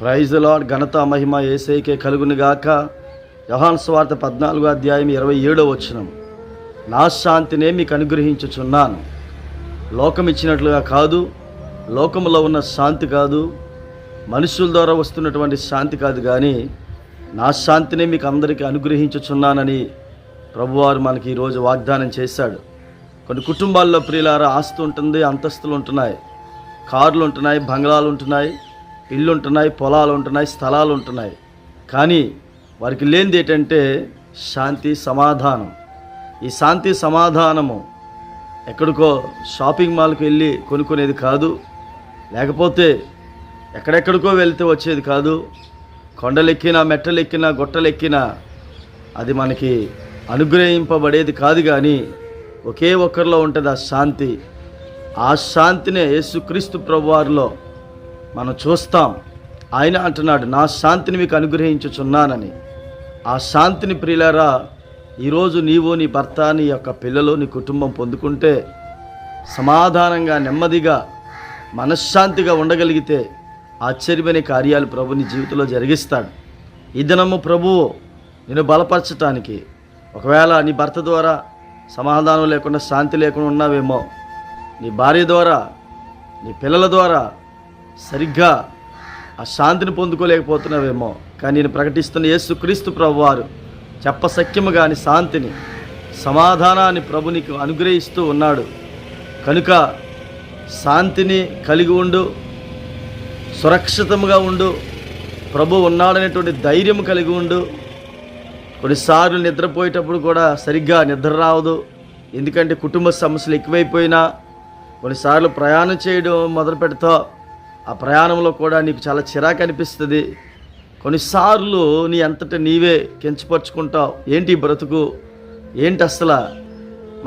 Praise lord ఘనత మహిమ ఏసైకే కలుగునిగాక గాక. స్వార్థ పద్నాలుగో అధ్యాయం ఇరవై ఏడో వచనం. నా శాంతినే మీకు అనుగ్రహించుచున్నాను. లోకం ఇచ్చినట్లుగా కాదు లోకంలో ఉన్న శాంతి కాదు మనుషుల ద్వారా వస్తున్నటువంటి శాంతి కాదు కానీ నా శాంతినే మీకు అందరికీ అనుగ్రహించుచున్నానని ప్రభువారు మనకి ఈరోజు వాగ్దానం చేశాడు. కొన్ని కుటుంబాల్లో ప్రియులారా ఆస్తు ఉంటుంది అంతస్తులు ఉంటున్నాయి కార్లు ఉంటున్నాయి బంగ్లాలు ఉంటున్నాయి ఇళ్ళు ఉంటున్నాయి పొలాలు ఉంటున్నాయి స్థలాలు ఉంటున్నాయి కానీ వారికి లేనిది ఏంటంటే శాంతి సమాధానం. ఈ శాంతి సమాధానము ఎక్కడికో షాపింగ్ మాల్కి వెళ్ళి కొనుక్కునేది కాదు లేకపోతే ఎక్కడెక్కడికో వెళ్తే వచ్చేది కాదు. కొండలెక్కినా మెట్టలెక్కినా గొట్టలెక్కినా అది మనకి అనుగ్రహింపబడేది కాదు కానీ ఒకే ఒక్కరిలో ఉంటుంది ఆ శాంతి. ఆ శాంతినే యేసుక్రీస్తు ప్రభువారిలో మనం చూస్తాం. ఆయన అంటున్నాడు నా శాంతిని మీకు అనుగ్రహించుచున్నానని. ఆ శాంతిని ప్రియులారా ఈరోజు నీవు నీ భర్త నీ యొక్క పిల్లలు నీ కుటుంబం పొందుకుంటే సమాధానంగా నెమ్మదిగా మనశ్శాంతిగా ఉండగలిగితే ఆశ్చర్యమైన కార్యాలు ప్రభు నీ జీవితంలో జరిగిస్తాడు. ఈ దినము ప్రభువు నిన్ను బలపరచటానికి ఒకవేళ నీ భర్త ద్వారా సమాధానం లేకుండా శాంతి లేకుండా ఉన్నావేమో నీ భార్య ద్వారా నీ పిల్లల ద్వారా సరిగ్గా ఆ శాంతిని పొందుకోలేకపోతున్నావేమో. కానీ నేను ప్రకటిస్తున్న యేసుక్రీస్తు ప్రభు వారు చెప్పసఖ్యము కాని శాంతిని సమాధానాన్ని ప్రభు నీకు అనుగ్రహిస్తూ ఉన్నాడు. కనుక శాంతిని కలిగి ఉండు సురక్షితముగా ఉండు ప్రభు ఉన్నాడనేటువంటి ధైర్యం కలిగి ఉండు. కొన్నిసార్లు నిద్రపోయేటప్పుడు కూడా సరిగ్గా నిద్ర రావదు. ఎందుకంటే కుటుంబ సమస్యలు ఎక్కువైపోయినా కొన్నిసార్లు ప్రయాణం చేయడం మొదలు పెడతావు ఆ ప్రయాణంలో కూడా నీకు చాలా చిరాకు అనిపిస్తుంది. కొన్నిసార్లు నీ అంతటా నీవే కించపరుచుకుంటావు. ఏంటి బ్రతుకు? ఏంటి అసలు?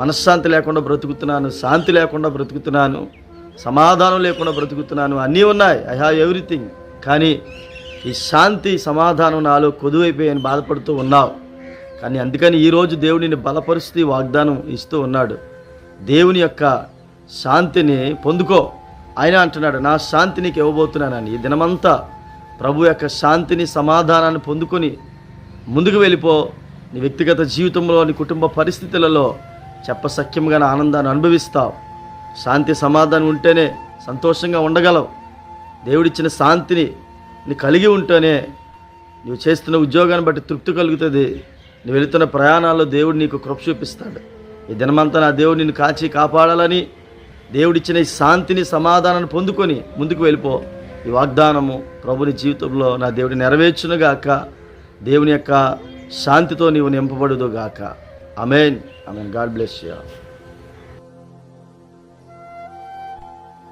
మనశ్శాంతి లేకుండా బ్రతుకుతున్నాను శాంతి లేకుండా బ్రతుకుతున్నాను సమాధానం లేకుండా బ్రతుకుతున్నాను అన్నీ ఉన్నాయి. ఐ హ్యావ్ ఎవ్రీథింగ్ కానీ ఈ శాంతి సమాధానం నాలో కొదువైపోయాయని బాధపడుతూ ఉన్నావు. కానీ అందుకని ఈరోజు దేవుడిని బలపరుస్తూ వాగ్దానం ఇస్తూ ఉన్నాడు. దేవుని యొక్క శాంతిని పొందుకో. ఆయన అంటున్నాడు నా శాంతి నీకు ఇవ్వబోతున్నానని ఈ దినమంతా? ప్రభు యొక్క శాంతిని సమాధానాన్ని పొందుకొని ముందుకు వెళ్ళిపో. నీ వ్యక్తిగత జీవితంలో నీ కుటుంబ పరిస్థితులలో చెప్పసఖ్యంగా ఆనందాన్ని అనుభవిస్తావు. శాంతి సమాధానం ఉంటేనే సంతోషంగా ఉండగలవు. దేవుడిచ్చిన శాంతిని నీ కలిగి ఉంటేనే నువ్వు చేస్తున్న ఉద్యోగాన్ని బట్టి తృప్తి కలుగుతుంది. నువ్వు వెళుతున్న ప్రయాణాల్లో దేవుడు నీకు కృప చూపిస్తాడు. ఈ దినమంతా నా దేవుడు నిన్ను కాచి కాపాడాలని దేవుడిచ్చిన ఈ శాంతిని సమాధానాన్ని పొందుకొని ముందుకు వెళ్ళిపో. ఈ వాగ్దానము ప్రభుని జీవితంలో నా దేవుడి నెరవేర్చునుగాక దేవుని యొక్క శాంతితో నీవు నింపబడుదుగాక. Amen amen God bless you.